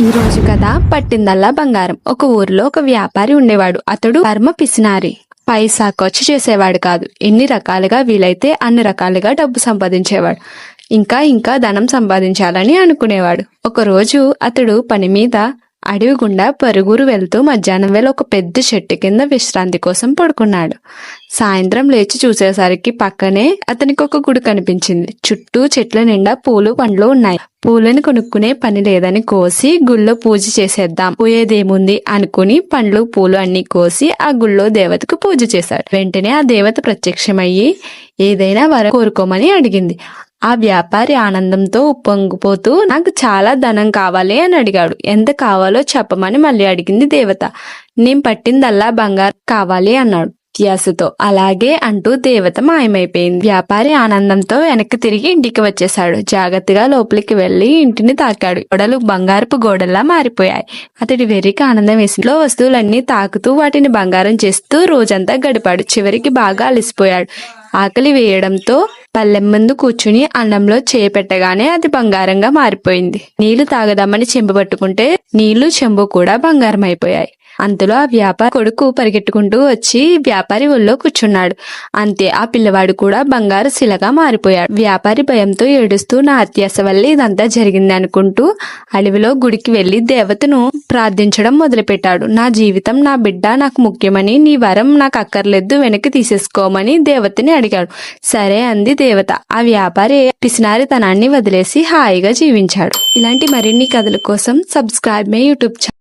ఈ రోజు కథ పట్టిందల్లా బంగారం. ఒక ఊరిలో ఒక వ్యాపారి ఉండేవాడు. అతడు కర్మ పిసినారి. పైసా ఖర్చు చేసేవాడు కాదు. ఎన్ని రకాలుగా వీలైతే అన్ని రకాలుగా డబ్బు సంపాదించేవాడు. ఇంకా ఇంకా ధనం సంపాదించాలని అనుకునేవాడు. ఒకరోజు అతడు పని మీద అడవి గుండా పరుగురు వెళ్తూ మధ్యాహ్నం వేళ ఒక పెద్ద చెట్టు కింద విశ్రాంతి కోసం పడుకున్నాడు. సాయంత్రం లేచి చూసేసరికి పక్కనే అతనికి ఒక గుడి కనిపించింది. చుట్టూ చెట్ల నిండా పూలు పండ్లు ఉన్నాయి. పూలను కొనుక్కునే పని లేదని కోసి గుళ్ళో పూజ చేసేద్దాం పోయేదేముంది అనుకుని పండ్లు పూలు అన్ని కోసి ఆ గుళ్ళో దేవతకు పూజ చేశాడు. వెంటనే ఆ దేవత ప్రత్యక్షమయ్యి ఏదైనా వరం కోరుకోమని అడిగింది. ఆ వ్యాపారి ఆనందంతో ఉప్పొంగిపోతూ నాకు చాలా ధనం కావాలి అని అడిగాడు. ఎంత కావాలో చెప్పమని మళ్ళీ అడిగింది దేవత. నేను పట్టిందల్లా బంగారం కావాలి అన్నాడు ధ్యాసతో అలాగే అంటూ దేవత మాయమైపోయింది. వ్యాపారి ఆనందంతో వెనక్కి తిరిగి ఇంటికి వచ్చేశాడు. జాగ్రత్తగా లోపలికి వెళ్ళి ఇంటిని తాకాడు. గోడలు బంగారపు గోడల్లా మారిపోయాయి. అతడి వెర్రికి ఆనందం వేసిలో వస్తువులన్నీ తాకుతూ వాటిని బంగారం చేస్తూ రోజంతా గడిపాడు. చివరికి బాగా అలసిపోయాడు. ఆకలి వేయడంతో పల్లెం ముందు కూర్చుని అన్నంలో చేపెట్టగానే అది బంగారంగా మారిపోయింది. నీళ్ళు తాగదామని చెంబు పట్టుకుంటే నీళ్ళు చెంబు కూడా బంగారం అయిపోయాయి అంతలో ఆ వ్యాపారి కొడుకు పరిగెట్టుకుంటూ వచ్చి వ్యాపారి ఒళ్ళో కూర్చున్నాడు. అంతే ఆ పిల్లవాడు కూడా బంగారు శిలగా మారిపోయాడు. వ్యాపారి భయంతో ఏడుస్తూ నా అత్యాస వల్ల ఇదంతా జరిగింది అనుకుంటూ అడవిలో గుడికి వెళ్ళి దేవతను ప్రార్థించడం మొదలుపెట్టాడు. నా జీవితం నా బిడ్డ నాకు ముఖ్యమని నీ వరం నాకు అక్కర్లేదు వెనక్కి తీసేసుకోమని దేవతని అడిగాడు. సరే అంది దేవత. ఆ వ్యాపారి పిసినారితనాన్ని వదిలేసి హాయిగా జీవించాడు. ఇలాంటి మరిన్ని కథల కోసం సబ్స్క్రైబ్ మై యూట్యూబ్ ఛానల్